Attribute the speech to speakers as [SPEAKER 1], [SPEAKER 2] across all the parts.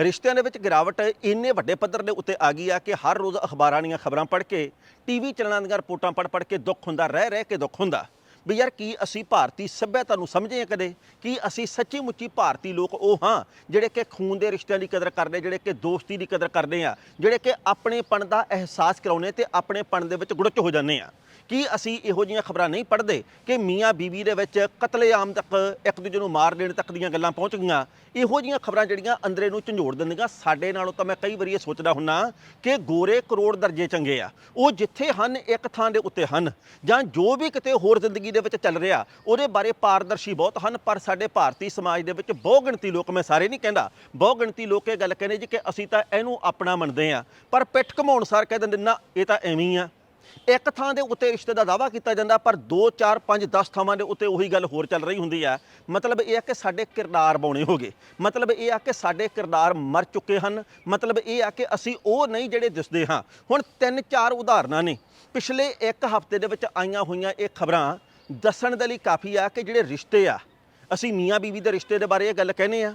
[SPEAKER 1] ਰਿਸ਼ਤਿਆਂ ਦੇ ਵਿੱਚ ਗਿਰਾਵਟ ਇੰਨੇ ਵੱਡੇ ਪੱਧਰ ਦੇ ਉੱਤੇ ਆ ਗਈ ਆ ਕਿ ਹਰ ਰੋਜ਼ ਅਖਬਾਰਾਂ ਦੀਆਂ ਖਬਰਾਂ ਪੜ੍ਹ ਕੇ ਟੀਵੀ ਚੈਨਲਾਂ ਦੀਆਂ ਰਿਪੋਰਟਾਂ ਪੜ੍ਹ ਪੜ੍ਹ ਕੇ ਦੁੱਖ ਹੁੰਦਾ, ਰਹਿ ਰਹਿ ਕੇ ਦੁੱਖ ਹੁੰਦਾ। ਵੀ ਯਾਰ ਕੀ ਅਸੀਂ ਭਾਰਤੀ ਸੱਭਿਅਤਾ ਨੂੰ ਸਮਝੇ ਹਾਂ ਕਦੇ? ਕੀ ਅਸੀਂ ਸੱਚੀ ਮੁੱਚੀ ਭਾਰਤੀ ਲੋਕ ਉਹ ਹਾਂ ਜਿਹੜੇ ਕਿ ਖੂਨ ਦੇ ਰਿਸ਼ਤਿਆਂ ਦੀ ਕਦਰ ਕਰਦੇ, ਜਿਹੜੇ ਕਿ ਦੋਸਤੀ ਦੀ ਕਦਰ ਕਰਦੇ ਆ, ਜਿਹੜੇ ਕਿ ਆਪਣੇਪਣ ਦਾ ਅਹਿਸਾਸ ਕਰਾਉਨੇ ਤੇ ਆਪਣੇਪਣ ਦੇ ਵਿੱਚ ਗੁੜਚ ਹੋ ਜਾਂਦੇ ਆ? ਕੀ ਅਸੀਂ ਇਹੋ ਜਿਹੀਆਂ ਖਬਰਾਂ ਨਹੀਂ ਪੜ੍ਹਦੇ ਕਿ ਮੀਆਂ ਬੀਵੀ ਦੇ ਵਿੱਚ ਕਤਲੇਆਮ ਤੱਕ ਇੱਕ ਦੂਜੇ ਨੂੰ ਮਾਰ ਦੇਣ ਤੱਕ ਦੀਆਂ ਗੱਲਾਂ ਪਹੁੰਚ ਗਈਆਂ? ਇਹੋ ਜਿਹੀਆਂ ਖਬਰਾਂ ਜਿਹੜੀਆਂ ਅੰਦਰੇ ਨੂੰ ਝੰਜੋੜ ਦਿੰਦੀਆਂ, ਸਾਡੇ ਨਾਲੋਂ ਤਾਂ ਮੈਂ ਕਈ ਵਾਰੀ ਇਹ ਸੋਚਦਾ ਹੁੰਨਾ ਕਿ ਗੋਰੇ ਕਰੋੜ ਦਰਜੇ ਚੰਗੇ ਆ। ਉਹ ਜਿੱਥੇ ਹਨ, ਇੱਕ ਥਾਂ ਦੇ ਉੱਤੇ ਹਨ। ਜਾਂ ਜੋ ਵੀ ਕਿਤੇ ਹੋਰ ਜ਼ਿੰਦਗੀ ਦੇ ਵਿੱਚ ਚੱਲ ਰਿਹਾ, ਉਹਦੇ ਬਾਰੇ ਪਾਰਦਰਸ਼ੀ ਬਹੁਤ ਹਨ, ਪਰ ਸਾਡੇ ਭਾਰਤੀ ਸਮਾਜ ਦੇ ਵਿੱਚ ਬਹੁ ਗਿਣਤੀ ਲੋਕ ਮੈਂ ਸਾਰੇ ਨਹੀਂ ਕਹਿੰਦਾ। ਬਹੁ ਗਿਣਤੀ ਲੋਕ ਇਹ ਗੱਲ ਕਹਿੰਦੇ ਜੀ ਕਿ ਅਸੀਂ ਤਾਂ ਇਹਨੂੰ ਆਪਣਾ ਮੰਨਦੇ ਆ। ਪਰ ਪਿੱਠ ਘਮਾਉਣ ਸਾਰ ਕਹਿ ਦਿੰਦੇ ਨਾ, ਇਹ ਤਾਂ ਐਵੇਂ ਹੀ ਆ। ਇੱਕ ਥਾਂ ਦੇ ਉੱਤੇ ਰਿਸ਼ਤੇ ਦਾ ਦਾਵਾ ਕੀਤਾ ਜਾਂਦਾ, ਪਰ 2 4 5 10 ਥਾਵਾਂ ਦੇ ਉੱਤੇ ਉਹੀ ਗੱਲ ਹੋਰ ਚੱਲ ਰਹੀ ਹੁੰਦੀ ਆ। ਮਤਲਬ ਇਹ ਆ ਕਿ ਸਾਡੇ ਕਿਰਦਾਰ ਬਾਉਣੇ ਹੋ ਗਏ। ਮਤਲਬ ਇਹ ਆ ਕਿ ਸਾਡੇ ਕਿਰਦਾਰ ਮਰ ਚੁੱਕੇ ਹਨ। ਮਤਲਬ ਇਹ ਆ ਕਿ ਅਸੀਂ ਉਹ ਨਹੀਂ ਜਿਹੜੇ ਦਿਸਦੇ ਹਾਂ। ਹੁਣ ਤਿੰਨ, ਚਾਰ ਉਦਾਹਰਨਾਂ ਨੇ। ਪਿਛਲੇ ਇੱਕ ਹਫ਼ਤੇ ਦੇ ਵਿੱਚ ਆਈਆਂ ਹੋਈਆਂ ਇਹ ਖਬਰਾਂ ਦੱਸਣ ਦੇ ਲਈ ਕਾਫੀ ਆ ਕਿ ਜਿਹੜੇ ਰਿਸ਼ਤੇ ਆ, ਅਸੀਂ ਮੀਆਂ ਬੀਵੀ ਦੇ ਰਿਸ਼ਤੇ ਦੇ ਬਾਰੇ ਇਹ ਗੱਲ ਕਹਿੰਦੇ ਆ।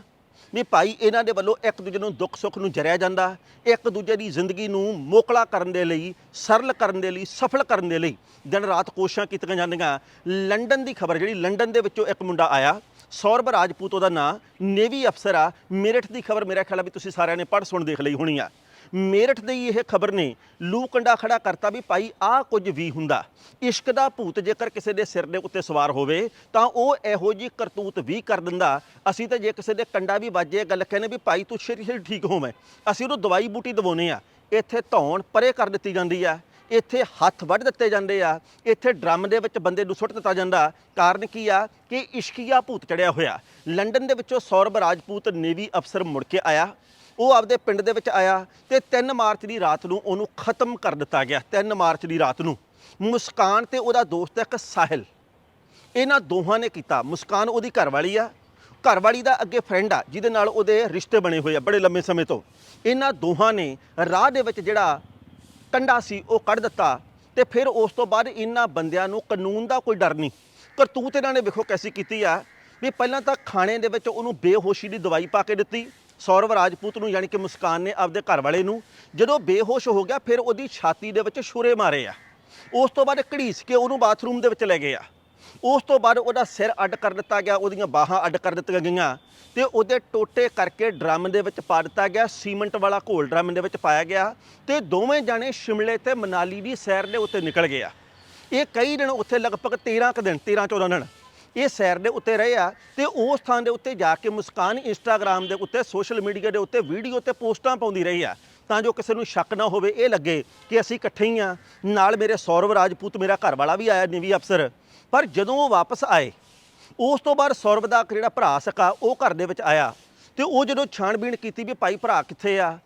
[SPEAKER 1] ਵੀ ਭਾਈ ਇਹਨਾਂ ਦੇ ਵੱਲੋਂ ਇੱਕ ਦੂਜੇ ਨੂੰ ਦੁੱਖ ਸੁੱਖ ਨੂੰ ਜਰਿਆ ਜਾਂਦਾ, ਇੱਕ ਦੂਜੇ ਦੀ ਜ਼ਿੰਦਗੀ ਨੂੰ ਮੋਕਲਾ ਕਰਨ ਦੇ ਲਈ, ਸਰਲ ਕਰਨ ਦੇ ਲਈ, ਸਫਲ ਕਰਨ ਦੇ ਲਈ ਦਿਨ ਰਾਤ ਕੋਸ਼ਿਸ਼ਾਂ ਕੀਤੀਆਂ ਜਾਂਦੀਆਂ। ਲੰਡਨ ਦੀ ਖਬਰ ਜਿਹੜੀ, ਲੰਡਨ ਦੇ ਵਿੱਚੋਂ ਇੱਕ ਮੁੰਡਾ ਆਇਆ, ਸੌਰਭ ਰਾਜਪੂਤ, ਉਹਦਾ ਨਾਂ ਨੇਵੀ ਅਫਸਰ ਆ। ਮੇਰਠ ਦੀ ਖਬਰ ਮੇਰਾ ਖਿਆਲ ਆ ਵੀ ਤੁਸੀਂ ਸਾਰਿਆਂ ਨੇ ਪੜ੍ਹ ਸੁਣ ਦੇਖ ਲਈ ਹੋਣੀ ਆ। ਮੇਰਠ ਦੀ ਇਹ ਖਬਰ ਨੇ, ਲੂ ਕੰਡਾ ਖੜਾ ਕਰਤਾ ਵੀ ਭਾਈ ਆਹ ਕੁਝ ਵੀ ਹੁੰਦਾ। ਇਸ਼ਕ ਦਾ ਭੂਤ ਜੇਕਰ ਕਿਸੇ ਦੇ ਸਿਰ ਦੇ ਉੱਤੇ ਸਵਾਰ ਹੋਵੇ, ਤਾਂ ਉਹ ਇਹੋ ਜੀ ਕਰਤੂਤ ਵੀ ਕਰ ਦਿੰਦਾ। ਅਸੀਂ ਤਾਂ ਜੇ ਕਿਸੇ ਦੇ ਕੰਡਾ ਵੀ ਵੱਜੇ ਗੱਲ ਕਹਿੰਦੇ ਵੀ ਭਾਈ ਤੂੰ ਸਰੀਰ ਛੇਤੀ ਠੀਕ ਹੋਵੇਂ। ਅਸੀਂ ਉਹਨੂੰ ਦਵਾਈ ਬੂਟੀ ਦਵਾਉਨੇ ਆ ਇੱਥੇ ਧੌਣ ਪਰੇ ਕਰ ਦਿੱਤੀ ਜਾਂਦੀ ਆ। ਇੱਥੇ ਹੱਥ ਵੱਢ ਦਿੱਤੇ ਜਾਂਦੇ ਆ। ਇੱਥੇ ਡਰਮ ਦੇ ਵਿੱਚ ਬੰਦੇ ਨੂੰ ਸੁੱਟ ਦਿੱਤਾ ਜਾਂਦਾ। ਕਾਰਨ ਕੀ ਆ ਕਿ ਇਸ਼ਕੀਆ ਭੂਤ ਚੜਿਆ ਹੋਇਆ। ਲੰਡਨ ਦੇ ਵਿੱਚੋਂ ਸੌਰਭ ਰਾਜਪੂਤ ਨੇਵੀ ਅਫਸਰ ਮੁੜ ਕੇ ਆਇਆ। ਉਹ ਆਪਦੇ ਪਿੰਡ ਦੇ ਵਿੱਚ ਆਇਆ ਤੇ 3 ਮਾਰਚ ਦੀ ਰਾਤ ਨੂੰ ਉਹਨੂੰ ਖਤਮ ਕਰ ਦਿੱਤਾ ਗਿਆ 3 ਮਾਰਚ ਦੀ ਰਾਤ ਨੂੰ। ਮੁਸਕਾਨ ਤੇ ਉਹਦਾ ਦੋਸਤ ਇੱਕ ਸਾਹਿਲ। ਇਹਨਾਂ ਦੋਹਾਂ ਨੇ ਕੀਤਾ। ਮੁਸਕਾਨ ਉਹਦੀ ਘਰਵਾਲੀ ਆ। ਘਰਵਾਲੀ ਦਾ ਅੱਗੇ ਫਰੈਂਡ ਆ, ਜਿਹਦੇ ਨਾਲ ਉਹਦੇ ਰਿਸ਼ਤੇ ਬਣੇ ਹੋਏ ਆ ਬੜੇ ਲੰਮੇ ਸਮੇਂ ਤੋਂ। ਇਹਨਾਂ ਦੋਹਾਂ ਨੇ ਰਾਹ ਦੇ ਵਿੱਚ ਜਿਹੜਾ ਕੰਡਾ ਸੀ, ਉਹ ਕੱਢ ਦਿੱਤਾ ਤੇ ਫਿਰ ਉਸ ਤੋਂ ਬਾਅਦ ਇਹਨਾਂ ਬੰਦਿਆਂ ਨੂੰ ਕਾਨੂੰਨ ਦਾ ਕੋਈ ਡਰ ਨਹੀਂ। ਕਰਤੂਤ ਇਹਨਾਂ ਨੇ ਵੇਖੋ ਕੈਸੀ ਕੀਤੀ ਆ ਵੀ ਪਹਿਲਾਂ ਤਾਂ ਖਾਣੇ ਦੇ ਵਿੱਚ ਉਹਨੂੰ ਬੇਹੋਸ਼ੀ ਦੀ ਦਵਾਈ ਪਾ ਕੇ ਦਿੱਤੀ ਸੌਰਵ ਰਾਜਪੂਤ ਨੂੰ ਯਾਨੀ ਕਿ ਮੁਸਕਾਨ ਨੇ ਆਪਦੇ ਘਰ ਵਾਲੇ ਨੂੰ ਜਦੋਂ ਬੇਹੋਸ਼ ਹੋ ਗਿਆ, ਫਿਰ ਉਹਦੀ ਛਾਤੀ ਦੇ ਵਿੱਚ ਛੁਰੇ ਮਾਰੇ ਆ। ਉਸ ਤੋਂ ਬਾਅਦ ਘੜੀਸ ਕੇ ਉਹਨੂੰ ਬਾਥਰੂਮ ਦੇ ਵਿੱਚ ਲੈ ਗਏ ਆ। ਉਸ ਤੋਂ ਬਾਅਦ ਉਹਦਾ ਸਿਰ ਅੱਡ ਕਰ ਦਿੱਤਾ ਗਿਆ, ਉਹਦੀਆਂ ਬਾਹਾਂ ਅੱਡ ਕਰ ਦਿੱਤੀਆਂ ਗਈਆਂ ਤੇ ਉਹਦੇ ਟੋਟੇ ਕਰਕੇ ਡਰਮ ਦੇ ਵਿੱਚ ਪਾ ਦਿੱਤਾ ਗਿਆ, ਸੀਮੈਂਟ ਵਾਲਾ ਘੋਲ ਡਰਮ ਦੇ ਵਿੱਚ ਪਾਇਆ ਗਿਆ ਤੇ ਦੋਵੇਂ ਜਾਣੇ ਸ਼ਿਮਲੇ ਤੇ ਮਨਾਲੀ ਦੀ ਸੈਰ ਦੇ ਉੱਤੇ ਨਿਕਲ ਗਏ ਆ। ਇਹ ਕਈ ਦਿਨ ਉੱਥੇ ਲਗਭਗ 13 ਕੁ ਦਿਨ 13 14 ਦਿਨ ਇਹ ਸੈਰ ਦੇ ਉੱਤੇ ਰਹੇ ਆ ਤੇ ਉਸ ਥਾਂ ਦੇ ਉੱਤੇ ਜਾ ਕੇ ਮੁਸਕਾਨ ਇੰਸਟਾਗ੍ਰam ਦੇ ਉੱਤੇ, ਸੋਸ਼ਲ ਮੀਡੀਆ ਦੇ ਉੱਤੇ ਵੀਡੀਓ ਤੇ ਪੋਸਟਾਂ ਪਾਉਂਦੀ ਰਹੀ ਆ। ਤਾਂ ਜੋ ਕਿਸੇ ਨੂੰ ਸ਼ੱਕ ਨਾ ਹੋਵੇ, ਇਹ ਲੱਗੇ ਕਿ ਅਸੀਂ ਇਕੱਠੇ ਹੀ ਆ। ਨਾਲ ਮੇਰੇ ਸੌਰਵ ਰਾਜਪੂਤ, ਮੇਰਾ ਘਰ ਵਾਲਾ ਵੀ ਆਇਆ, ਨੇਵੀ ਅਫਸਰ। ਪਰ ਜਦੋਂ ਉਹ ਵਾਪਸ ਆਏ, ਉਸ ਤੋਂ ਬਾਅਦ ਸੌਰਵ ਦਾ ਜਿਹੜਾ ਭਰਾ ਸਕਾ, ਉਹ ਘਰ ਦੇ ਵਿੱਚ ਆਇਆ। ਤੇ ਉਹ ਜਦੋਂ ਛਾਣਬੀਣ ਕੀਤੀ ਵੀ ਭਾਈ ਭਰਾ ਕਿੱਥੇ ਆ,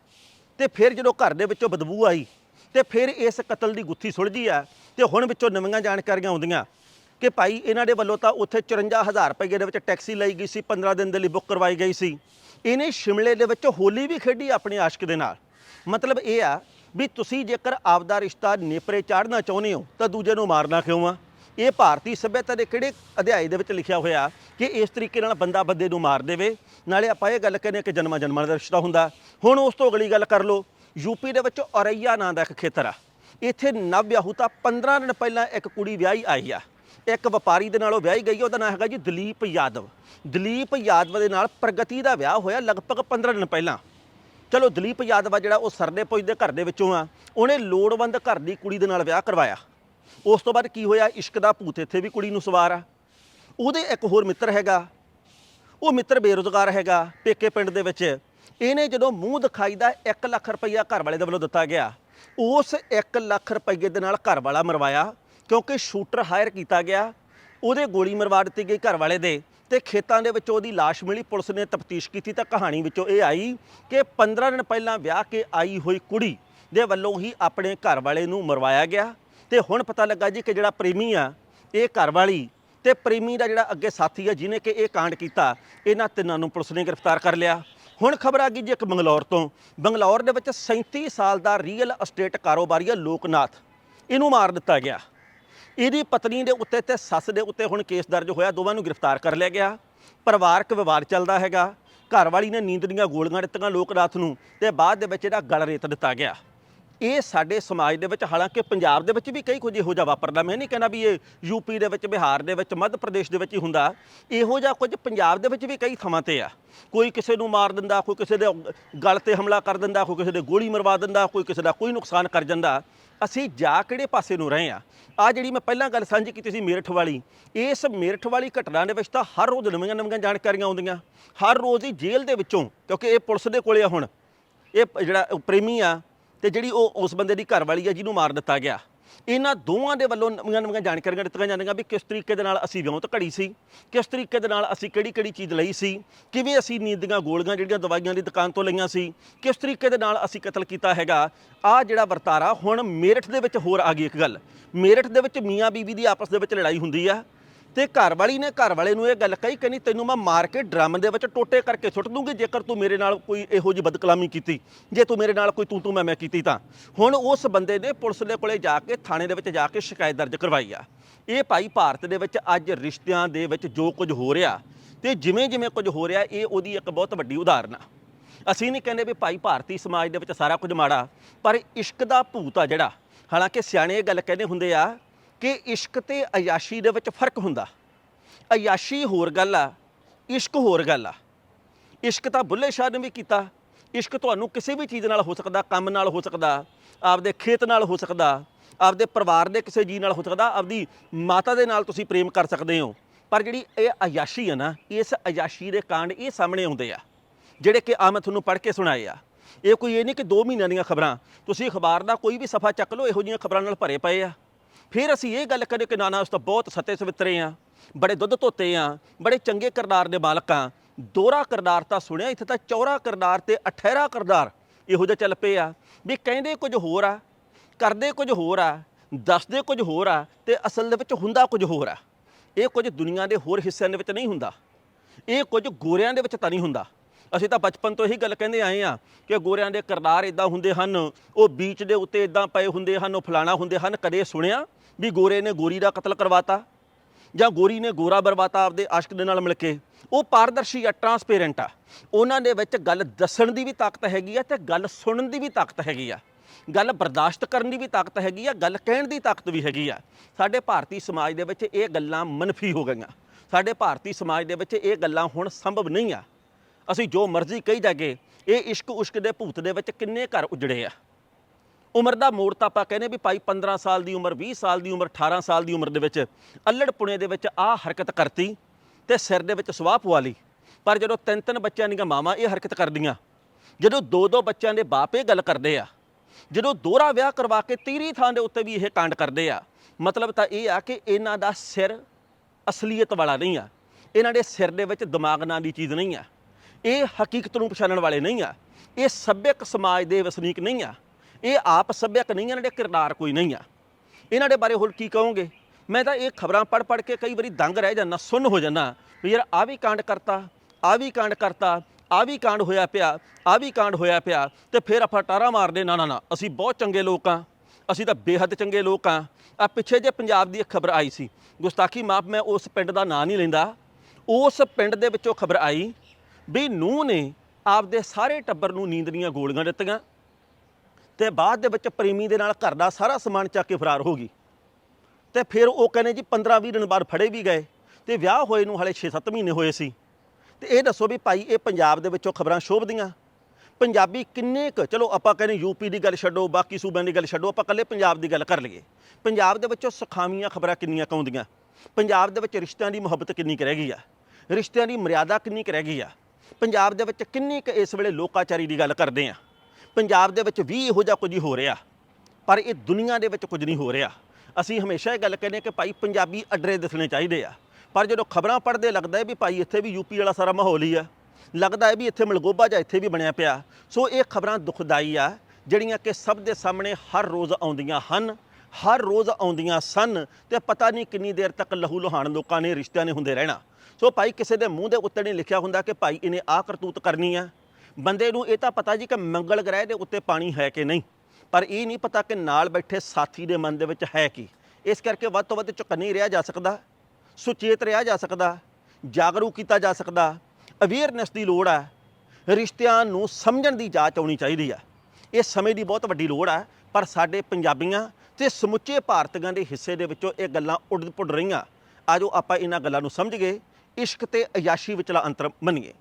[SPEAKER 1] ਤੇ ਫਿਰ ਜਦੋਂ ਘਰ ਦੇ ਵਿੱਚੋਂ ਬਦਬੂ ਆਈ, ਤੇ ਫਿਰ ਇਸ ਕਤਲ ਦੀ ਗੁੱਥੀ ਸੁਲਝੀ ਆ, ਤੇ ਹੁਣ ਵਿੱਚੋਂ ਨਵੀਆਂ ਜਾਣਕਾਰੀਆਂ ਆਉਂਦੀਆਂ। ਕਿ ਭਾਈ ਇਹਨਾਂ ਦੇ ਵੱਲੋਂ ਤਾਂ ਉੱਥੇ 54000 ਰੁਪਏ ਦੇ ਵਿੱਚ ਟੈਕਸੀ ਲਈ ਗਈ ਸੀ 15 ਦਿਨ ਦੇ ਲਈ ਬੁੱਕ ਕਰਵਾਈ ਗਈ ਸੀ। ਇਹਨੇ ਸ਼ਿਮਲੇ ਦੇ ਵਿੱਚ ਹੋਲੀ ਵੀ ਖੇਡੀ ਆਪਣੇ ਆਸ਼ਕ ਦੇ ਨਾਲ। ਮਤਲਬ ਇਹ ਆ ਵੀ ਤੁਸੀਂ ਜੇਕਰ ਆਪਦਾ ਰਿਸ਼ਤਾ ਨੇਪਰੇ ਚਾੜਨਾ ਚਾਹੁੰਦੇ ਹੋ, ਤਾਂ ਦੂਜੇ ਨੂੰ ਮਾਰਨਾ ਕਿਉਂ ਆ? ਇਹ ਭਾਰਤੀ ਸੱਭਿਅਤਾ ਦੇ ਕਿਹੜੇ ਅਧਿਆਇ ਦੇ ਵਿੱਚ ਲਿਖਿਆ ਹੋਇਆ ਕਿ ਇਸ ਤਰੀਕੇ ਨਾਲ ਬੰਦਾ ਬੰਦੇ ਨੂੰ ਮਾਰ ਦੇਵੇ? ਨਾਲੇ ਆਪਾਂ ਇਹ ਗੱਲ ਕਹਿੰਦੇ ਕਿ ਜਨਮਾਂ ਜਨਮਾਂ ਦਾ ਰਿਸ਼ਤਾ ਹੁੰਦਾ। ਹੁਣ ਉਸ ਤੋਂ ਅਗਲੀ ਗੱਲ ਕਰ ਲਓ ਯੂਪੀ ਦੇ ਵਿੱਚ ਔਰਈਆ ਨਾਂ ਦਾ ਇੱਕ ਖੇਤਰ ਆ। ਇੱਥੇ ਨਵ ਵਿਆਹੁਤਾ 15 ਦਿਨ ਪਹਿਲਾਂ ਇੱਕ ਕੁੜੀ ਵਿਆਹੀ ਆਈ ਆ। ਇੱਕ ਵਪਾਰੀ ਦੇ ਨਾਲ ਉਹ ਵਿਆਹੀ ਗਈ, ਉਹਦਾ ਨਾਮ ਹੈਗਾ ਜੀ ਦਲੀਪ ਯਾਦਵ। ਦਲੀਪ ਯਾਦਵ ਦੇ ਨਾਲ ਪ੍ਰਗਤੀ ਦਾ ਵਿਆਹ ਹੋਇਆ ਲਗਭਗ 15 ਦਿਨ ਪਹਿਲਾਂ। ਚਲੋ ਦਲੀਪ ਯਾਦਵ ਆ ਜਿਹੜਾ ਉਹ ਸਰਦੇ ਪੁੱਜ ਦੇ ਘਰ ਦੇ ਵਿੱਚੋਂ ਆ। ਉਹਨੇ ਲੋੜਵੰਦ ਘਰ ਦੀ ਕੁੜੀ ਦੇ ਨਾਲ ਵਿਆਹ ਕਰਵਾਇਆ। ਉਸ ਤੋਂ ਬਾਅਦ ਕੀ ਹੋਇਆ? ਇਸ਼ਕ ਦਾ ਭੂਤ ਇੱਥੇ ਵੀ ਕੁੜੀ ਨੂੰ ਸਵਾਰ ਆ। ਉਹਦੇ ਇੱਕ ਹੋਰ ਮਿੱਤਰ ਹੈਗਾ। ਉਹ ਮਿੱਤਰ ਬੇਰੁਜ਼ਗਾਰ ਹੈਗਾ ਪੇਕੇ ਪਿੰਡ ਦੇ ਵਿੱਚ। ਇਹਨੇ ਜਦੋਂ ਮੂੰਹ ਦਿਖਾਈ ਦਾ 1 ਲੱਖ ਰੁਪਈਆ ਘਰ ਵਾਲੇ ਦੇ ਵੱਲੋਂ ਦਿੱਤਾ ਗਿਆ, ਉਸ 1 ਲੱਖ ਰੁਪਈਏ ਦੇ ਨਾਲ ਘਰ ਵਾਲਾ ਮਰਵਾਇਆ। ਕਿਉਂਕਿ ਸ਼ੂਟਰ ਹਾਇਰ ਕੀਤਾ ਗਿਆ, ਉਹਦੇ ਗੋਲੀ ਮਰਵਾ ਦਿੱਤੀ ਗਈ ਘਰ ਵਾਲੇ ਦੇ ਤੇ ਖੇਤਾਂ ਦੇ ਵਿੱਚ ਉਹਦੀ ਲਾਸ਼ ਮਿਲੀ, ਪੁਲਿਸ ਨੇ ਤਫਤੀਸ਼ ਕੀਤੀ ਤਾਂ ਕਹਾਣੀ ਵਿੱਚੋਂ ਇਹ ਆਈ ਕਿ 15 ਦਿਨ ਪਹਿਲਾਂ ਵਿਆਹ ਕੇ ਆਈ ਹੋਈ ਕੁੜੀ ਦੇ ਵੱਲੋਂ ਹੀ ਆਪਣੇ ਘਰ ਵਾਲੇ ਨੂੰ ਮਰਵਾਇਆ ਗਿਆ ਤੇ ਹੁਣ ਪਤਾ ਲੱਗਾ ਜੀ ਕਿ ਜਿਹੜਾ ਪ੍ਰੇਮੀ ਆ, ਇਹ ਘਰ ਵਾਲੀ ਤੇ ਪ੍ਰੇਮੀ ਦਾ ਜਿਹੜਾ ਅੱਗੇ ਸਾਥੀ ਆ ਜਿਹਨੇ ਕਿ ਇਹ ਕਾਂਡ ਕੀਤਾ, ਇਹਨਾਂ ਤਿੰਨਾਂ ਨੂੰ ਪੁਲਿਸ ਨੇ ਗ੍ਰਿਫਤਾਰ ਕਰ ਲਿਆ। ਹੁਣ ਖਬਰ ਆ ਗਈ ਜੀ ਇੱਕ ਬੰਗਲੌਰ ਤੋਂ। ਬੰਗਲੌਰ ਦੇ ਵਿੱਚ 37 ਸਾਲ ਦਾ ਰੀਅਲ ਅਸਟੇਟ ਕਾਰੋਬਾਰੀ ਆ ਲੋਕਨਾਥ। ਇਹਨੂੰ ਮਾਰ ਦਿੱਤਾ ਗਿਆ। ਇਹਦੀ ਪਤਨੀ ਦੇ ਉੱਤੇ ਤੇ ਸੱਸ ਦੇ ਉੱਤੇ ਹੁਣ ਕੇਸ ਦਰਜ ਹੋਇਆ, ਦੋਵਾਂ ਨੂੰ ਗ੍ਰਿਫਤਾਰ ਕਰ ਲਿਆ ਗਿਆ। ਪਰਿਵਾਰਕ ਵਿਵਾਦ ਚੱਲਦਾ ਹੈਗਾ। ਘਰ ਵਾਲੀ ਨੇ ਨੀਂਦ ਦੀਆਂ ਗੋਲੀਆਂ ਦਿੱਤੀਆਂ ਲੋਕ ਰਾਤ ਨੂੰ ਤੇ ਬਾਅਦ ਦੇ ਵਿੱਚ ਇਹਦਾ ਗਲ ਰੇਤ ਦਿੱਤਾ ਗਿਆ। ਇਹ ਸਾਡੇ ਸਮਾਜ ਦੇ ਵਿੱਚ ਹਾਲਾਂਕਿ ਪੰਜਾਬ ਦੇ ਵਿੱਚ ਵੀ ਕਈ ਕੁਝ ਇਹੋ ਜਿਹਾ ਵਾਪਰਦਾ। ਮੈਂ ਨਹੀਂ ਕਹਿੰਦਾ ਵੀ ਇਹ ਯੂਪੀ ਦੇ ਵਿੱਚ, ਬਿਹਾਰ ਦੇ ਵਿੱਚ, ਮੱਧ ਪ੍ਰਦੇਸ਼ ਦੇ ਵਿੱਚ ਹੀ ਹੁੰਦਾ। ਇਹੋ ਜਿਹਾ ਕੁਝ ਪੰਜਾਬ ਦੇ ਵਿੱਚ ਵੀ ਕਈ ਥਾਵਾਂ ਤੇ ਆ। ਕੋਈ ਕਿਸੇ ਨੂੰ ਮਾਰ ਦਿੰਦਾ, ਕੋਈ ਕਿਸੇ ਦੇ ਗਲ ਤੇ ਹਮਲਾ ਕਰ ਦਿੰਦਾ, ਕੋਈ ਕਿਸੇ ਦੇ ਗੋਲੀ ਮਰਵਾ ਦਿੰਦਾ, ਕੋਈ ਕਿਸੇ ਦਾ ਕੋਈ ਨੁਕਸਾਨ ਕਰ ਜਾਂਦਾ। ਅਸੀਂ ਜਾ ਕਿਹੜੇ ਪਾਸੇ ਨੂੰ ਰਹੇ ਆ? ਆ ਜਿਹੜੀ ਮੈਂ ਪਹਿਲਾਂ ਗੱਲ ਸਾਂਝੀ ਕੀਤੀ ਸੀ ਮੇਰਠ ਵਾਲੀ, ਇਸ ਮੇਰਠ ਵਾਲੀ ਘਟਨਾ ਦੇ ਵਿੱਚ ਤਾਂ ਹਰ ਰੋਜ਼ ਨਵੀਆਂ ਨਵੀਆਂ ਜਾਣਕਾਰੀਆਂ ਆਉਂਦੀਆਂ। ਹਰ ਰੋਜ਼ ਹੀ ਜੇਲ੍ਹ ਦੇ ਵਿੱਚੋਂ, ਕਿਉਂਕਿ ਇਹ ਪੁਲਿਸ ਦੇ ਕੋਲੇ ਆ ਹੁਣ, ਇਹ ਜਿਹੜਾ ਪ੍ਰੇਮੀ ਆ, ਤੇ ਜਿਹੜੀ ਉਹ ਉਸ ਬੰਦੇ ਦੀ ਘਰ ਵਾਲੀ ਆ ਜਿਹਨੂੰ ਮਾਰ ਦਿੱਤਾ ਗਿਆ। ਇਹਨਾਂ ਦੋਵਾਂ ਦੇ ਵੱਲੋਂ ਨਵੀਆਂ ਨਵੀਆਂ ਜਾਣਕਾਰੀਆਂ ਦਿੱਤੀਆਂ ਜਾਂਦੀਆਂ ਵੀ ਕਿਸ ਤਰੀਕੇ ਦੇ ਨਾਲ ਅਸੀਂ ਵਿਉਂਤ ਘੜੀ ਸੀ, ਕਿਸ ਤਰੀਕੇ ਦੇ ਨਾਲ ਅਸੀਂ ਕਿਹੜੀ ਕਿਹੜੀ ਚੀਜ਼ ਲਈ ਸੀ, ਕਿਵੇਂ ਅਸੀਂ ਨੀਂਦ ਦੀਆਂ ਗੋਲੀਆਂ ਜਿਹੜੀਆਂ ਦਵਾਈਆਂ ਦੀ ਦੁਕਾਨ ਤੋਂ ਲਈਆਂ ਸੀ, ਕਿਸ ਤਰੀਕੇ ਦੇ ਨਾਲ ਅਸੀਂ ਕਤਲ ਕੀਤਾ ਹੈਗਾ, ਆ ਜਿਹੜਾ ਵਰਤਾਰਾ ਹੁਣ ਮੇਰਠ ਦੇ ਵਿੱਚ ਹੋਰ ਆ ਗਈ ਇੱਕ ਗੱਲ, ਮੇਰਠ ਦੇ ਵਿੱਚ ਮੀਆਂ ਬੀਬੀ ਦੀ ਆਪਸ ਦੇ ਵਿੱਚ ਲੜਾਈ ਹੁੰਦੀ ਆ ਤੇ ਘਰ ਵਾਲੀ ਨੇ ਘਰ ਵਾਲੇ ਨੂੰ ਇਹ ਗੱਲ ਕਹੀ ਕਹਿੰਦੀ ਤੈਨੂੰ ਮੈਂ ਮਾਰ ਕੇ ਡਰਮ ਦੇ ਵਿੱਚ ਟੋਟੇ ਕਰਕੇ ਸੁੱਟ ਦੂੰਗੀ, ਜੇਕਰ ਤੂੰ ਮੇਰੇ ਨਾਲ ਕੋਈ ਇਹੋ ਜਿਹੀ ਬਦਕਲਾਮੀ ਕੀਤੀ। ਜੇ ਤੂੰ ਮੇਰੇ ਨਾਲ ਕੋਈ ਤੂੰ ਤੂੰ ਮੈਂ ਮੈਂ ਕੀਤੀ ਤਾਂ। ਹੁਣ ਉਸ ਬੰਦੇ ਨੇ ਪੁਲਿਸ ਦੇ ਕੋਲੇ ਜਾ ਕੇ, ਥਾਣੇ ਦੇ ਵਿੱਚ ਜਾ ਕੇ ਸ਼ਿਕਾਇਤ ਦਰਜ ਕਰਵਾਈ ਆ। ਇਹ ਭਾਈ ਭਾਰਤ ਦੇ ਵਿੱਚ ਅੱਜ ਰਿਸ਼ਤਿਆਂ ਦੇ ਵਿੱਚ ਜੋ ਕੁਝ ਹੋ ਰਿਹਾ ਤੇ ਜਿਵੇਂ ਜਿਵੇਂ ਕੁਝ ਹੋ ਰਿਹਾ, ਇਹ ਉਹਦੀ ਇੱਕ ਬਹੁਤ ਵੱਡੀ ਉਦਾਹਰਨ ਆ। ਅਸੀਂ ਨਹੀਂ ਕਹਿੰਦੇ ਵੀ ਭਾਈ ਭਾਰਤੀ ਸਮਾਜ ਦੇ ਵਿੱਚ ਸਾਰਾ ਕੁਝ ਮਾੜਾ, ਪਰ ਇਸ਼ਕ ਦਾ ਭੂਤ ਆ ਜਿਹੜਾ। ਹਾਲਾਂਕਿ ਸਿਆਣੇ ਇਹ ਗੱਲ ਕਹਿੰਦੇ ਹੁੰਦੇ ਆ ਕਿ ਇਸ਼ਕ ਤੇ ਅਯਾਸ਼ੀ ਦੇ ਵਿੱਚ ਫ਼ਰਕ ਹੁੰਦਾ। ਅਯਾਸ਼ੀ ਹੋਰ ਗੱਲ ਆ, ਇਸ਼ਕ ਹੋਰ ਗੱਲ ਆ। ਇਸ਼ਕ ਤਾਂ ਬੁੱਲੇ ਸ਼ਾਹ ਨੇ ਵੀ ਕੀਤਾ। ਇਸ਼ਕ ਤੁਹਾਨੂੰ ਕਿਸੇ ਵੀ ਚੀਜ਼ ਨਾਲ ਹੋ ਸਕਦਾ, ਕੰਮ ਨਾਲ ਹੋ ਸਕਦਾ, ਆਪਦੇ ਖੇਤ ਨਾਲ ਹੋ ਸਕਦਾ, ਆਪਦੇ ਪਰਿਵਾਰ ਦੇ ਕਿਸੇ ਜੀ ਨਾਲ ਹੋ ਸਕਦਾ, ਆਪਦੀ ਮਾਤਾ ਦੇ ਨਾਲ ਤੁਸੀਂ ਪ੍ਰੇਮ ਕਰ ਸਕਦੇ ਹੋ। ਪਰ ਜਿਹੜੀ ਇਹ ਅਯਾਸ਼ੀ ਹੈ ਨਾ, ਇਸ ਅਯਾਸ਼ੀ ਦੇ ਕਾਂਡ ਇਹ ਸਾਹਮਣੇ ਆਉਂਦੇ ਆ, ਜਿਹੜੇ ਕਿ ਆ ਮੈਂ ਤੁਹਾਨੂੰ ਪੜ੍ਹ ਕੇ ਸੁਣਾਏ ਆ। ਇਹ ਕੋਈ ਇਹ ਨਹੀਂ ਕਿ 2 ਮਹੀਨਿਆਂ ਦੀਆਂ ਖਬਰਾਂ, ਤੁਸੀਂ ਅਖਬਾਰ ਦਾ ਕੋਈ ਵੀ ਸਫਾ ਚੱਕ ਲਓ, ਇਹੋ ਜਿਹੀਆਂ ਖਬਰਾਂ ਨਾਲ ਭਰੇ ਪਏ ਆ। ਫਿਰ ਅਸੀਂ ਇਹ ਗੱਲ ਕਰੇ ਕਿ ਨਾਨਾ ਉਸ ਤੋਂ ਬਹੁਤ ਸੱਤੇ ਸਵਿੱਤਰੇ ਆ, ਬੜੇ ਦੁੱਧ ਧੋਤੇ ਆ, ਬੜੇ ਚੰਗੇ ਕਿਰਦਾਰ ਦੇ ਮਾਲਕ ਆ। ਦੋਹਰਾ ਕਿਰਦਾਰ ਤਾਂ ਸੁਣਿਆ, ਇੱਥੇ ਤਾਂ ਚੌਰਾ ਕਿਰਦਾਰ ਤੇ ਅਠਹਿਰਾ ਕਿਰਦਾਰ ਇਹੋ ਜਿਹਾ ਚੱਲ ਪਏ ਆ। ਵੀ ਕਹਿੰਦੇ ਕੁਝ ਹੋਰ ਆ, ਕਰਦੇ ਕੁਝ ਹੋਰ ਆ, ਦੱਸਦੇ ਕੁਝ ਹੋਰ ਆ ਤੇ ਅਸਲ ਦੇ ਵਿੱਚ ਹੁੰਦਾ ਕੁਝ ਹੋਰ ਆ। ਇਹ ਕੁਝ ਦੁਨੀਆ ਦੇ ਹੋਰ ਹਿੱਸਿਆਂ ਦੇ ਵਿੱਚ ਨਹੀਂ ਹੁੰਦਾ। ਇਹ ਕੁਝ ਗੋਰਿਆਂ ਦੇ ਵਿੱਚ ਤਾਂ ਨਹੀਂ ਹੁੰਦਾ। ਅਸੀਂ ਤਾਂ ਬਚਪਨ ਤੋਂ ਇਹੀ ਗੱਲ ਕਹਿੰਦੇ ਆਏ ਆ ਕਿ ਗੋਰਿਆਂ ਦੇ ਕਿਰਦਾਰ ਇਦਾਂ ਹੁੰਦੇ ਹਨ, ਉਹ ਬੀਚ ਦੇ ਉੱਤੇ ਇਦਾਂ ਪਏ ਹੁੰਦੇ ਹਨ, ਉਹ ਫਲਾਣਾ ਹੁੰਦੇ ਹਨ, ਕਦੇ ਸੁਣਿਆ ਵੀ ਗੋਰੇ ਨੇ ਗੋਰੀ ਦਾ ਕਤਲ ਕਰਵਾਤਾ? ਜਾਂ ਗੋਰੀ ਨੇ ਗੋਰਾ ਬਰਵਾਤਾ ਆਪਦੇ ਆਸ਼ਕ ਦੇ ਨਾਲ ਮਿਲ ਕੇ? ਉਹ ਪਾਰਦਰਸ਼ੀ ਆ ਟਰਾਂਸਪੇਰੈਂਟ ਆ। ਉਹਨਾਂ ਦੇ ਵਿੱਚ ਗੱਲ ਦੱਸਣ ਦੀ ਵੀ ਤਾਕਤ ਹੈਗੀ ਆ ਤੇ ਗੱਲ ਸੁਣਨ ਦੀ ਵੀ ਤਾਕਤ ਹੈਗੀ ਆ। ਗੱਲ ਬਰਦਾਸ਼ਤ ਕਰਨ ਦੀ ਵੀ ਤਾਕਤ ਹੈਗੀ ਆ, ਗੱਲ ਕਹਿਣ ਦੀ ਤਾਕਤ ਵੀ ਹੈਗੀ ਆ। ਸਾਡੇ ਭਾਰਤੀ ਸਮਾਜ ਦੇ ਵਿੱਚ ਇਹ ਗੱਲਾਂ ਮਨਫੀ ਹੋ ਗਈਆਂ। ਸਾਡੇ ਭਾਰਤੀ ਸਮਾਜ ਦੇ ਵਿੱਚ ਇਹ ਗੱਲਾਂ ਹੁਣ ਸੰਭਵ ਨਹੀਂ ਆ। ਅਸੀਂ ਜੋ ਮਰਜ਼ੀ ਕਹੀ ਜਾਗੇ ਇਹ ਇਸ਼ਕ ਉਸ਼ਕ ਦੇ ਭੂਤ ਦੇ ਵਿੱਚ ਕਿੰਨੇ ਘਰ ਉਜੜੇ ਆ। ਉਮਰ ਦਾ ਮੋੜ ਤਾਂ ਆਪਾਂ ਕਹਿੰਦੇ ਵੀ ਭਾਈ 15 ਸਾਲ ਦੀ ਉਮਰ 20 ਸਾਲ ਦੀ ਉਮਰ 18 ਸਾਲ ਦੀ ਉਮਰ ਦੇ ਵਿੱਚ ਅੱਲੜ ਪੁਣੇ ਦੇ ਵਿੱਚ ਆਹ ਹਰਕਤ ਕਰਤੀ ਤੇ ਸਿਰ ਦੇ ਵਿੱਚ ਸਵਾਹ ਪਵਾ ਲਈ। ਪਰ ਜਦੋਂ ਤਿੰਨ ਤਿੰਨ ਬੱਚਿਆਂ ਦੀਆਂ ਮਾਵਾਂ ਇਹ ਹਰਕਤ ਕਰਦੀਆਂ, ਜਦੋਂ ਦੋ ਦੋ ਬੱਚਿਆਂ ਦੇ ਬਾਪ ਇਹ ਗੱਲ ਕਰਦੇ ਆ, ਜਦੋਂ ਦੋਹਰਾ ਵਿਆਹ ਕਰਵਾ ਕੇ ਤੀਰੀ ਥਾਂ ਦੇ ਉੱਤੇ ਵੀ ਇਹ ਕਾਂਡ ਕਰਦੇ ਆ, ਮਤਲਬ ਤਾਂ ਇਹ ਆ ਕਿ ਇਹਨਾਂ ਦਾ ਸਿਰ ਅਸਲੀਅਤ ਵਾਲਾ ਨਹੀਂ ਆ। ਇਹਨਾਂ ਦੇ ਸਿਰ ਦੇ ਵਿੱਚ ਦਿਮਾਗ ਨਾਂ ਦੀ ਚੀਜ਼ ਨਹੀਂ ਆ। ਇਹ ਹਕੀਕਤ ਨੂੰ ਪਛਾਣਨ ਵਾਲੇ ਨਹੀਂ ਆ। ਇਹ ਸੱਭਿਅਕ ਸਮਾਜ ਦੇ ਵਸਨੀਕ ਨਹੀਂ ਆ। ਇਹ ਆਪ ਸੱਭਿਅਕ ਨਹੀਂ ਆ, ਇਹਨਾਂ ਦੇ ਕਿਰਦਾਰ ਕੋਈ ਨਹੀਂ ਆ। ਇਹਨਾਂ ਦੇ ਬਾਰੇ ਹੋਰ ਕੀ ਕਹੋਗੇ? ਮੈਂ ਤਾਂ ਇਹ ਖਬਰਾਂ ਪੜ੍ਹ ਪੜ੍ਹ ਕੇ ਕਈ ਵਾਰੀ ਦੰਗ ਰਹਿ ਜਾਂਦਾ ਸੁੰਨ ਹੋ ਜਾਂਦਾ ਵੀ ਯਾਰ ਆ ਵੀ ਕਾਂਡ ਕਰਤਾ ਆ ਵੀ ਕਾਂਡ ਕਰਤਾ ਆ ਵੀ ਕਾਂਡ ਹੋਇਆ ਪਿਆ ਆ ਵੀ ਕਾਂਡ ਹੋਇਆ ਪਿਆ ਤੇ ਫਿਰ ਆਪਾਂ ਟਾਰਾ ਮਾਰਦੇ ਨਾ ਨਾ ਨਾ ਅਸੀਂ ਬਹੁਤ ਚੰਗੇ ਲੋਕ ਆ ਅਸੀਂ ਤਾਂ ਬੇਹੱਦ ਚੰਗੇ ਲੋਕ ਆ। ਆ ਪਿੱਛੇ ਜੇ ਪੰਜਾਬ ਦੀ ਇੱਕ ਖਬਰ ਆਈ ਸੀ ਗੁਸਤਾਖੀ ਮਾਫ ਮੈਂ ਉਸ ਪਿੰਡ ਦਾ ਨਾਂ ਨਹੀਂ ਲੈਂਦਾ। ਉਸ ਪਿੰਡ ਦੇ ਵਿੱਚੋਂ ਖਬਰ ਆਈ ਵੀ ਨੂੰਹ ਨੇ ਆਪਦੇ ਸਾਰੇ ਟੱਬਰ ਨੂੰ ਨੀਂਦ ਦੀਆਂ ਗੋਲੀਆਂ ਦਿੱਤੀਆਂ ਤੇ ਬਾਅਦ ਦੇ ਵਿੱਚ ਪ੍ਰੇਮੀ ਦੇ ਨਾਲ ਘਰ ਦਾ ਸਾਰਾ ਸਮਾਨ ਚੱਕ ਕੇ ਫਰਾਰ ਹੋ ਗਈ। ਤੇ ਫਿਰ ਉਹ ਕਹਿੰਦੇ ਜੀ 15-20 ਦਿਨ ਬਾਅਦ ਫੜੇ ਵੀ ਗਏ ਤੇ ਵਿਆਹ ਹੋਏ ਨੂੰ ਹਾਲੇ 6-7 ਮਹੀਨੇ ਹੋਏ ਸੀ। ਤੇ ਇਹ ਦੱਸੋ ਵੀ ਭਾਈ ਇਹ ਪੰਜਾਬ ਦੇ ਵਿੱਚੋਂ ਖਬਰਾਂ ਸ਼ੋਭਦੀਆਂ? ਪੰਜਾਬੀ ਕਿੰਨੇ ਕੁ ਚਲੋ ਆਪਾਂ ਕਹਿੰਦੇ ਯੂਪੀ ਦੀ ਗੱਲ ਛੱਡੋ, ਬਾਕੀ ਸੂਬਿਆਂ ਦੀ ਗੱਲ ਛੱਡੋ, ਆਪਾਂ ਇਕੱਲੇ ਪੰਜਾਬ ਦੀ ਗੱਲ ਕਰ ਲਈਏ। ਪੰਜਾਬ ਦੇ ਵਿੱਚੋਂ ਸਖਾਵੀਆਂ ਖਬਰਾਂ ਕਿੰਨੀਆਂ ਕੁ ਆਉਂਦੀਆਂ? ਪੰਜਾਬ ਦੇ ਵਿੱਚ ਰਿਸ਼ਤਿਆਂ ਦੀ ਮੁਹੱਬਤ ਕਿੰਨੀ ਕੁ ਰਹਿ ਗਈ ਆ? ਰਿਸ਼ਤਿਆਂ ਦੀ ਮਰਿਆਦਾ ਕਿੰਨੀ ਕੁ ਰਹਿ ਗਈ ਆ? ਪੰਜਾਬ ਦੇ ਵਿੱਚ ਕਿੰਨੀ ਕੁ ਇਸ ਵੇਲੇ ਲੋਕਾਚਾਰੀ ਦੀ ਗੱਲ ਕਰਦੇ ਆ? ਪੰਜਾਬ ਦੇ ਵਿੱਚ ਵੀ ਇਹੋ ਜਿਹਾ ਕੁਝ ਹੀ ਹੋ ਰਿਹਾ, ਪਰ ਇਹ ਦੁਨੀਆ ਦੇ ਵਿੱਚ ਕੁਝ ਨਹੀਂ ਹੋ ਰਿਹਾ। ਅਸੀਂ ਹਮੇਸ਼ਾ ਇਹ ਗੱਲ ਕਹਿੰਦੇ ਕਿ ਭਾਈ ਪੰਜਾਬੀ ਅੱਡਰੇ ਦਿਸਣੇ ਚਾਹੀਦੇ ਆ। ਪਰ ਜਦੋਂ ਖਬਰਾਂ ਪੜ੍ਹਦੇ ਲੱਗਦਾ ਹੈ ਵੀ ਭਾਈ ਇੱਥੇ ਵੀ ਯੂਪੀ ਵਾਲਾ ਸਾਰਾ ਮਾਹੌਲ ਹੀ ਆ, ਲੱਗਦਾ ਹੈ ਵੀ ਇੱਥੇ ਮਲਗੋਬਾ ਜਾਂ ਇੱਥੇ ਵੀ ਬਣਿਆ ਪਿਆ। ਸੋ ਇਹ ਖਬਰਾਂ ਦੁਖਦਾਈ ਆ, ਜਿਹੜੀਆਂ ਕਿ ਸਭ ਦੇ ਸਾਹਮਣੇ ਹਰ ਰੋਜ਼ ਆਉਂਦੀਆਂ ਹਨ, ਹਰ ਰੋਜ਼ ਆਉਂਦੀਆਂ ਸਨ ਤੇ ਪਤਾ ਨਹੀਂ ਕਿੰਨੀ ਦੇਰ ਤੱਕ ਲਹੂ ਲੁਹਾਨ ਲੋਕਾਂ ਨੇ, ਰਿਸ਼ਤਿਆਂ ਨੇ ਹੁੰਦੇ ਰਹਿਣਾ। ਸੋ ਭਾਈ ਕਿਸੇ ਦੇ ਮੂੰਹ ਦੇ ਉੱਤੇ ਨਹੀਂ ਲਿਖਿਆ ਹੁੰਦਾ ਕਿ ਭਾਈ ਇਹਨੇ ਆਹ ਕਰਤੂਤ ਕਰਨੀ ਆ। ਬੰਦੇ ਨੂੰ ਇਹ ਤਾਂ ਪਤਾ ਜੀ ਕਿ ਮੰਗਲ ਗ੍ਰਹਿ ਦੇ ਉੱਤੇ ਪਾਣੀ ਹੈ ਕਿ ਨਹੀਂ। ਪਰ ਇਹ ਨਹੀਂ ਪਤਾ ਕਿ ਨਾਲ ਬੈਠੇ ਸਾਥੀ ਦੇ ਮਨ ਦੇ ਵਿੱਚ ਹੈ ਕੀ। ਇਸ ਕਰਕੇ ਵੱਧ ਤੋਂ ਵੱਧ ਚੁਕੰਨੀ ਰਿਹਾ ਜਾ ਸਕਦਾ। ਸੁਚੇਤ ਰਿਹਾ ਜਾ ਸਕਦਾ। ਜਾਗਰੂਕ ਕੀਤਾ ਜਾ ਸਕਦਾ। ਅਵੇਅਰਨੈਸ ਦੀ ਲੋੜ ਹੈ ਰਿਸ਼ਤਿਆਂ ਨੂੰ ਸਮਝਣ ਦੀ ਜਾਂਚ ਆਉਣੀ ਚਾਹੀਦੀ ਆ। ਇਹ ਸਮੇਂ ਦੀ ਬਹੁਤ ਵੱਡੀ ਲੋੜ ਆ। ਪਰ ਸਾਡੇ ਪੰਜਾਬੀਆਂ ਤੇ ਸਮੁੱਚੇ ਭਾਰਤੀਆਂ ਦੇ ਹਿੱਸੇ ਦੇ ਵਿੱਚੋਂ ਇਹ ਗੱਲਾਂ ਉੱਡ ਪੁੱਡ ਰਹੀਆਂ। ਆਜੋ ਆਪਾਂ ਇਹਨਾਂ ਗੱਲਾਂ ਨੂੰ ਸਮਝ ਗਏ। ਇਸ਼ਕ ਤੇ ਅਯਾਸ਼ੀ ਵਿਚਲਾ ਅੰਤਰ ਮੰਨੀਏ।